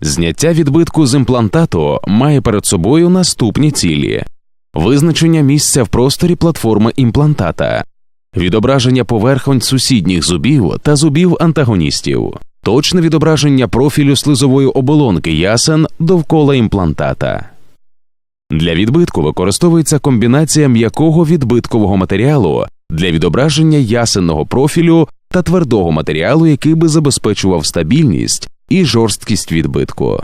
Зняття відбитку з імплантату має перед собою наступні цілі: визначення місця в просторі платформи імплантата, відображення поверхонь сусідніх зубів та зубів антагоністів, точне відображення профілю слизової оболонки ясен довкола імплантата. Для відбитку використовується комбінація м'якого відбиткового матеріалу для відображення ясенного профілю та твердого матеріалу, який би забезпечував стабільність і жорсткість відбитку.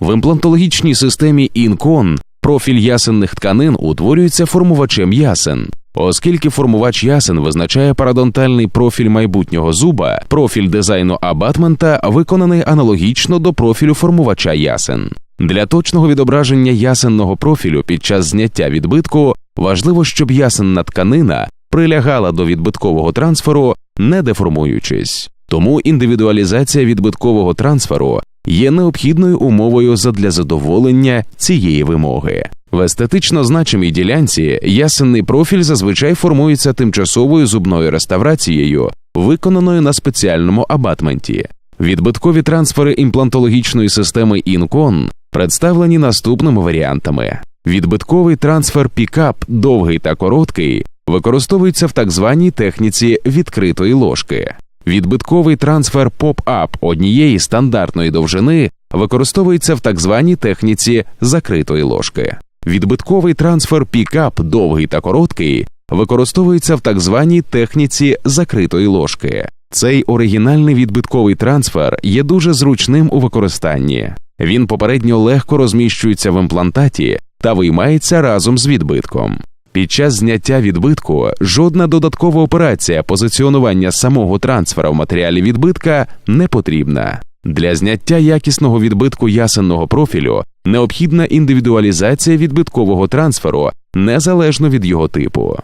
В імплантологічній системі інкон профіль ясенних тканин утворюється формувачем ясен. Оскільки формувач ясен визначає парадонтальний профіль майбутнього зуба, профіль дизайну абатмента виконаний аналогічно до профілю формувача ясен. Для точного відображення ясенного профілю під час зняття відбитку важливо, щоб ясенна тканина прилягала до відбиткового трансферу, не деформуючись. Тому індивідуалізація відбиткового трансферу є необхідною умовою задля задоволення цієї вимоги. В естетично значимій ділянці ясенний профіль зазвичай формується тимчасовою зубною реставрацією, виконаною на спеціальному абатменті. Відбиткові трансфери імплантологічної системи інкон представлені наступними варіантами: відбитковий трансфер пікап довгий та короткий використовується в так званій техніці відкритої ложки. Відбитковий трансфер поп-ап однієї стандартної довжини використовується в так званій техніці закритої ложки. Відбитковий трансфер пікап довгий та короткий використовується в так званій техніці закритої ложки. Цей оригінальний відбитковий трансфер є дуже зручним у використанні. Він попередньо легко розміщується в імплантаті та виймається разом з відбитком. Під час зняття відбитку жодна додаткова операція позиціонування самого трансфера в матеріалі відбитка не потрібна. Для зняття якісного відбитку ясенного профілю необхідна індивідуалізація відбиткового трансферу незалежно від його типу.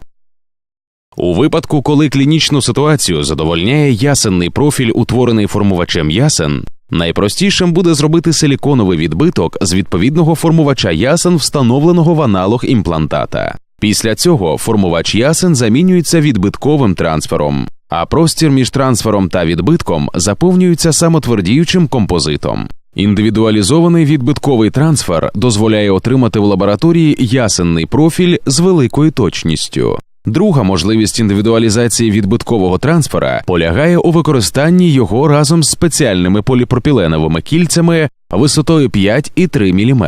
У випадку, коли клінічну ситуацію задовольняє ясенний профіль, утворений формувачем ясен, найпростішим буде зробити силіконовий відбиток з відповідного формувача ясен, встановленого в аналог імплантата. Після цього формувач ясен замінюється відбитковим трансфером, а простір між трансфером та відбитком заповнюється самотвердіючим композитом. Індивідуалізований відбитковий трансфер дозволяє отримати в лабораторії ясенний профіль з великою точністю. Друга можливість індивідуалізації відбиткового трансфера полягає у використанні його разом з спеціальними поліпропіленовими кільцями висотою 5 і 3 мм.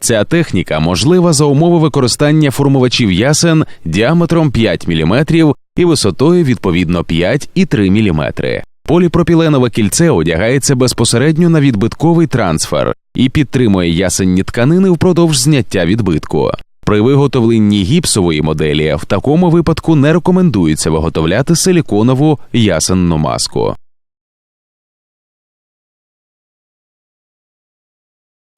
Ця техніка можлива за умови використання формувачів ясен діаметром 5 мм і висотою відповідно 5 і 3 мм. Поліпропіленове кільце одягається безпосередньо на відбитковий трансфер і підтримує ясенні тканини впродовж зняття відбитку. При виготовленні гіпсової моделі в такому випадку не рекомендується виготовляти силіконову ясенну маску.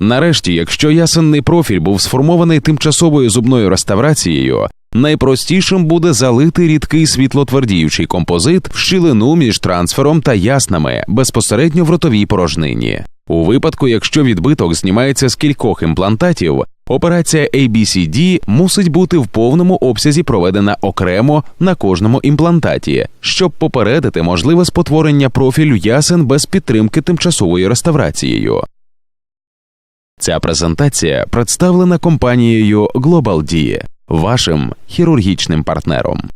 Нарешті, якщо ясенний профіль був сформований тимчасовою зубною реставрацією, найпростішим буде залити рідкий світлотвердіючий композит в щілину між трансфером та яснами безпосередньо в ротовій порожнині. У випадку, якщо відбиток знімається з кількох імплантатів, операція ABCD мусить бути в повному обсязі проведена окремо на кожному імплантаті, щоб попередити можливе спотворення профілю ясен без підтримки тимчасовою реставрацією. Ця презентація представлена компанією GlobalD, вашим хірургічним партнером.